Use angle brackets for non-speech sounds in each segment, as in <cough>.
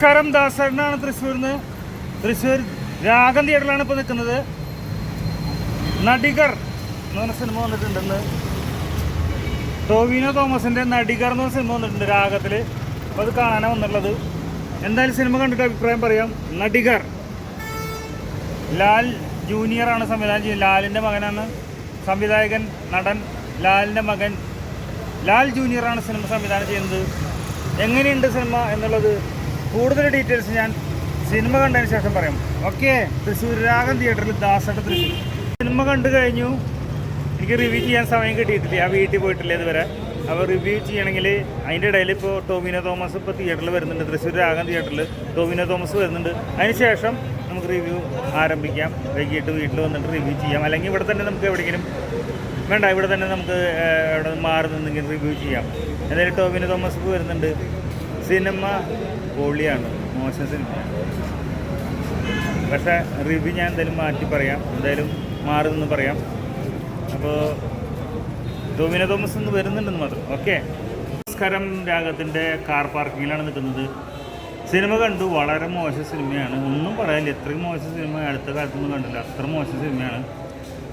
നമസ്കാരം ദാസരനാണ് തൃശ്ശൂരിന്ന് തൃശ്ശൂർ രാഗം തിയേറ്ററിലാണ് ഇപ്പോൾ നിൽക്കുന്നത്. നടികർ എന്ന് പറഞ്ഞ സിനിമ വന്നിട്ടുണ്ടെന്ന്. ടോവിനോ തോമസിന്റെ നടികർ എന്ന് പറഞ്ഞ സിനിമ വന്നിട്ടുണ്ട് രാഗത്തിൽ അപ്പോൾ അത് കാണാനാണ് വന്നിട്ടുള്ളത്. എന്തായാലും സിനിമ കണ്ടിട്ട് അഭിപ്രായം പറയാം. നടികർ. ലാൽ ജൂനിയറാണ് സംവിധാനം ചെയ്യുന്നത്. ലാലിന്റെ മകനാണ് സംവിധായകൻ നടൻ ലാലിന്റെ മകൻ. ലാൽ ജൂനിയറാണ് സിനിമ സംവിധാനം ചെയ്യുന്നത്. എങ്ങനെയുണ്ട് സിനിമ എന്നുള്ളത് കൂടുതൽ ഡീറ്റെയിൽസ് ഞാൻ സിനിമ കണ്ടതിന് ശേഷം പറയാം. ഓക്കെ തൃശ്ശൂർ രാഗം തിയേറ്ററിൽ ദാസട്ട തൃശ്ശൂർ. സിനിമ കണ്ടു കഴിഞ്ഞു. എനിക്ക് റിവ്യൂ ചെയ്യാൻ സമയം കിട്ടിയിട്ടില്ല. ആ വീട്ടിൽ പോയിട്ടില്ല ഇതുവരെ. അപ്പോൾ റിവ്യൂ ചെയ്യണമെങ്കിൽ അതിന്റെ ഇടയിൽ ഇപ്പോൾ ടോമിനോ തോമസ് ഇപ്പോൾ തിയേറ്ററിൽ വരുന്നുണ്ട്. തൃശ്ശൂർ രാഗം തിയേറ്ററിൽ ടോമിനോ തോമസ് വരുന്നുണ്ട്. അതിന് ശേഷം നമുക്ക് റിവ്യൂ ആരംഭിക്കാം. വൈകിട്ട് വീട്ടിൽ വന്നിട്ട് റിവ്യൂ ചെയ്യാം. അല്ലെങ്കിൽ ഇവിടെ തന്നെ നമുക്ക് എവിടെയെങ്കിലും വേണ്ട ഇവിടെ തന്നെ നമുക്ക് എവിടെ മാറി നിന്നെങ്കിലും റിവ്യൂ ചെയ്യാം. എന്തായാലും ടോമിനോ തോമസ് വരുന്നുണ്ട്. സിനിമ പൊളിയാണ് മോശം സിനിമ. പക്ഷേ റിവ്യൂ ഞാൻ എന്തായാലും മാറ്റി പറയാം. എന്തായാലും മാറുന്നു പറയാം. അപ്പോൾ ഡൊമിനോ തോമസ് ഒന്ന് വരുന്നുണ്ടെന്ന് മാത്രം. ഓക്കെ? നമസ്കാരം. രാഗത്തിന്റെ കാർ പാർക്കിങ്ങിലാണ് നിൽക്കുന്നത്. സിനിമ കണ്ടു. വളരെ മോശം സിനിമയാണ്. ഒന്നും പറയാനില്ല. ഇത്രയും മോശം സിനിമ അടുത്ത കാലത്തൊന്നും കണ്ടില്ല. അത്ര മോശം സിനിമയാണ്.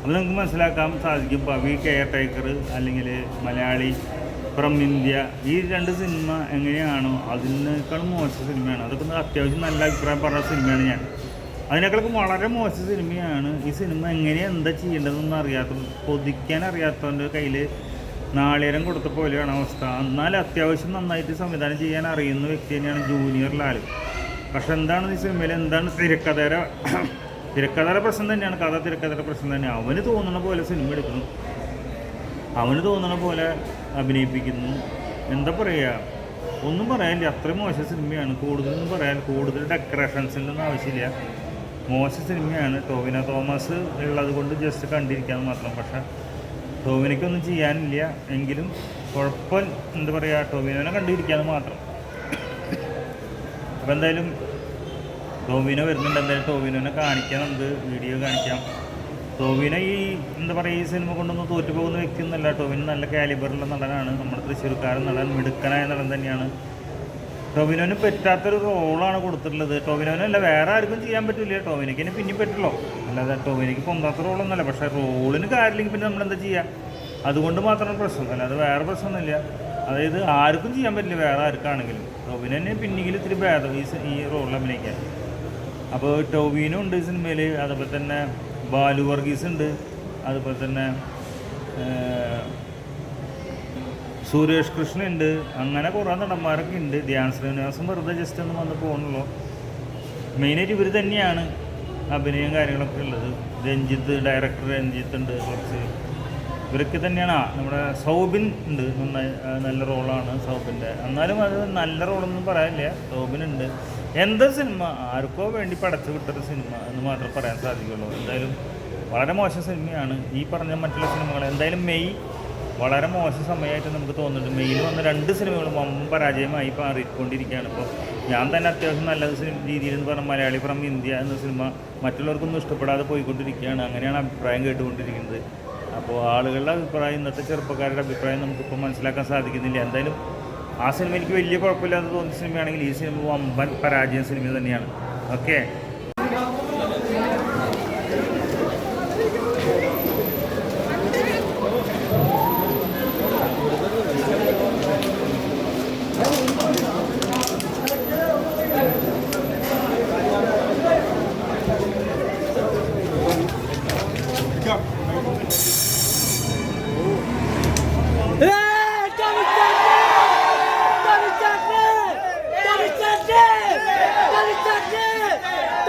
അത് നിങ്ങൾക്ക് മനസ്സിലാക്കാൻ സാധിക്കും. പവി കെയർ ടേക്കർ അല്ലെങ്കിൽ മലയാളി ഫ്രം ഇന്ത്യ. ഈ രണ്ട് സിനിമ എങ്ങനെയാണോ അതിനേക്കാളും മോശം സിനിമയാണ്. അതൊക്കെ അത്യാവശ്യം നല്ല അഭിപ്രായം പറഞ്ഞ സിനിമയാണ് ഞാൻ. അതിനേക്കാളൊക്കെ വളരെ മോശം സിനിമയാണ്. ഈ സിനിമ എങ്ങനെയാണ് എന്താ ചെയ്യേണ്ടതെന്ന് അറിയാത്ത പൊതിക്കാൻ അറിയാത്തവന്റെ കയ്യിൽ നാളികേരം കൊടുത്ത പോലെയാണ് അവസ്ഥ. എന്നാൽ അത്യാവശ്യം നന്നായിട്ട് സംവിധാനം ചെയ്യാൻ അറിയുന്ന വ്യക്തി തന്നെയാണ് ജൂനിയർ ലാൽ പക്ഷെ എന്താണ് ഈ സിനിമയിൽ എന്താണ് തിരക്കഥയുടെ <coughs> തിരക്കഥയുടെ പ്രശ്നം തന്നെയാണ്. കഥ തിരക്കഥയുടെ പ്രശ്നം തന്നെയാണ് അവന് തോന്നുന്ന പോലെ സിനിമ എടുക്കുന്നു അവന് തോന്നണ പോലെ അഭിനയിപ്പിക്കുന്നു. എന്താ പറയുക ഒന്നും പറയാനില്ല. അത്രയും മോശം സിനിമയാണ്. കൂടുതലൊന്നും പറയാൻ കൂടുതൽ ഡെക്കറേഷൻസിന്റെ ഒന്നും ആവശ്യമില്ല. മോശം സിനിമയാണ്. ടോവിന തോമസ് ഉള്ളത് കൊണ്ട് ജസ്റ്റ് കണ്ടിരിക്കാന്ന് മാത്രം. പക്ഷേ ടോവിനയ്ക്കൊന്നും ചെയ്യാനില്ല. എങ്കിലും കുഴപ്പം എന്താ പറയുക ടോവിനോനെ കണ്ടിരിക്കാന്ന് മാത്രം. അപ്പോൾ എന്തായാലും ടോവിനോ വരുന്നുണ്ട്. എന്തായാലും ടോവിനോനെ കാണിക്കാൻ നമുക്ക് വീഡിയോ കാണിക്കാം. ടോവിനോ ഈ എന്താ പറയുക ഈ സിനിമ കൊണ്ടൊന്നും തോറ്റുപോകുന്ന വ്യക്തിയൊന്നുമല്ല. ടോവിന് നല്ല കാലിബറുള്ള നടനാണ്. നമ്മുടെ തൃശ്ശൂർക്കാരൻ നടൻ മിടുക്കനായ നടൻ തന്നെയാണ്. ടോവിനോന് പറ്റാത്തൊരു റോളാണ് കൊടുത്തിട്ടുള്ളത്. ടോവിനോനല്ല വേറെ ആർക്കും ചെയ്യാൻ പറ്റില്ല ടോവിനയ്ക്ക് തന്നെ പിന്നെയും പറ്റുള്ളൂ. അല്ലാതെ ടോവിനയ്ക്ക് പൊന്താത്ത റോളൊന്നുമല്ല. പക്ഷേ റോളിന് കാര്യമില്ലെങ്കിൽ പിന്നെ നമ്മളെന്താ ചെയ്യുക അതുകൊണ്ട് മാത്രമാണ് പ്രശ്നം. അല്ലാതെ വേറെ പ്രശ്നമൊന്നുമില്ല. അതായത് ആർക്കും ചെയ്യാൻ പറ്റില്ല വേറെ ആർക്കാണെങ്കിലും. ടോവിന് തന്നെ പിന്നെങ്കിൽ ഇത്തിരി ഭേദം ഈ ഈ റോളിൽ അഭിനയിക്കാൻ. അപ്പോൾ ടോവിനും ഉണ്ട് ഈ സിനിമയിൽ അതുപോലെ തന്നെ ബാലു വർഗീസ് ഉണ്ട്. അതുപോലെ തന്നെ സുരേഷ് കൃഷ്ണ ഉണ്ട്. അങ്ങനെ കുറേ നടന്മാരൊക്കെ ഉണ്ട്. ധ്യാൻ ശ്രീനിവാസം വെറുതെ ജസ്റ്റ് ഒന്ന് വന്ന് പോകണല്ലോ മെയിനായിട്ട് ഇവർ തന്നെയാണ് അഭിനയം കാര്യങ്ങളൊക്കെ ഉള്ളത്. രഞ്ജിത്ത് ഡയറക്ടർ രഞ്ജിത്ത് ഉണ്ട് കുറച്ച്. ഇവരൊക്കെ തന്നെയാണ്. നമ്മുടെ സൗബിൻ ഉണ്ട്. നന്നായി നല്ല റോളാണ് സൗബിന്റെ. എന്നാലും അത് നല്ല റോളൊന്നും പറയാനില്ല. സൗബിൻ ഉണ്ട്. എന്താ സിനിമ? ആർക്കോ വേണ്ടി പടച്ചു വിട്ടൊരു സിനിമ എന്ന് മാത്രമേ പറയാൻ സാധിക്കുള്ളൂ. എന്തായാലും വളരെ മോശം സിനിമയാണ്. ഈ പറഞ്ഞ മറ്റുള്ള സിനിമകൾ. എന്തായാലും മെയ് വളരെ മോശം സമയമായിട്ട് നമുക്ക് തോന്നുന്നുണ്ട്. മെയ്യിൽ വന്ന രണ്ട് സിനിമകളും വമ്പൻ പരാജയമായി മാറിക്കൊണ്ടിരിക്കുകയാണ്. ഇപ്പോൾ ഞാൻ തന്നെ അത്യാവശ്യം നല്ല രീതിയിൽ എന്ന് പറഞ്ഞാൽ മലയാളി ഫ്രം ഇന്ത്യ എന്ന സിനിമ മറ്റുള്ളവർക്കൊന്നും ഇഷ്ടപ്പെടാതെ പോയിക്കൊണ്ടിരിക്കുകയാണ്. അങ്ങനെയാണ് അഭിപ്രായം കേട്ടുകൊണ്ടിരിക്കുന്നത്. അപ്പോൾ ആളുകളുടെ അഭിപ്രായം ഇന്നത്തെ ചെറുപ്പക്കാരുടെ അഭിപ്രായം നമുക്കിപ്പോൾ മനസ്സിലാക്കാൻ സാധിക്കുന്നില്ല. എന്തായാലും ആ സിനിമ എനിക്ക് വലിയ കുഴപ്പമില്ലാതെ തോന്നിയ സിനിമയാണെങ്കിൽ ഈ സിനിമ വമ്പൻ പരാജയം സിനിമ തന്നെയാണ്. ഓക്കെ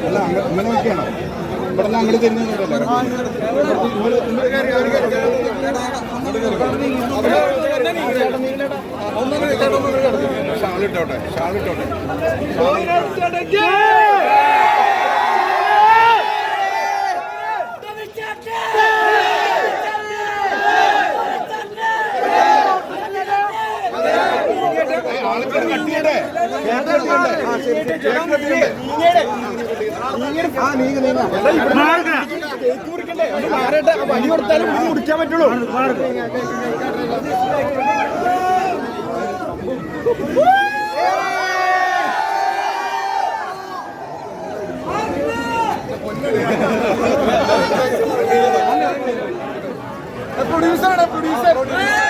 അല്ല അങ്ങ- ഇങ്ങനെ നിൽക്കണം ഇവിടെ അങ്ങോട്ട് തിരിഞ്ഞൊന്നുമില്ലല്ലോ ഷാളിട്ടോട്ടെ ഷാളിട്ടോട്ടെ ആൾക്കാർ കട്ടിയണ്ടേ വഴി കൊടുത്താലും മുടിക്കാൻ പറ്റുള്ളൂ പ്രൊഡ്യൂസറാണ് പ്രൊഡ്യൂസർ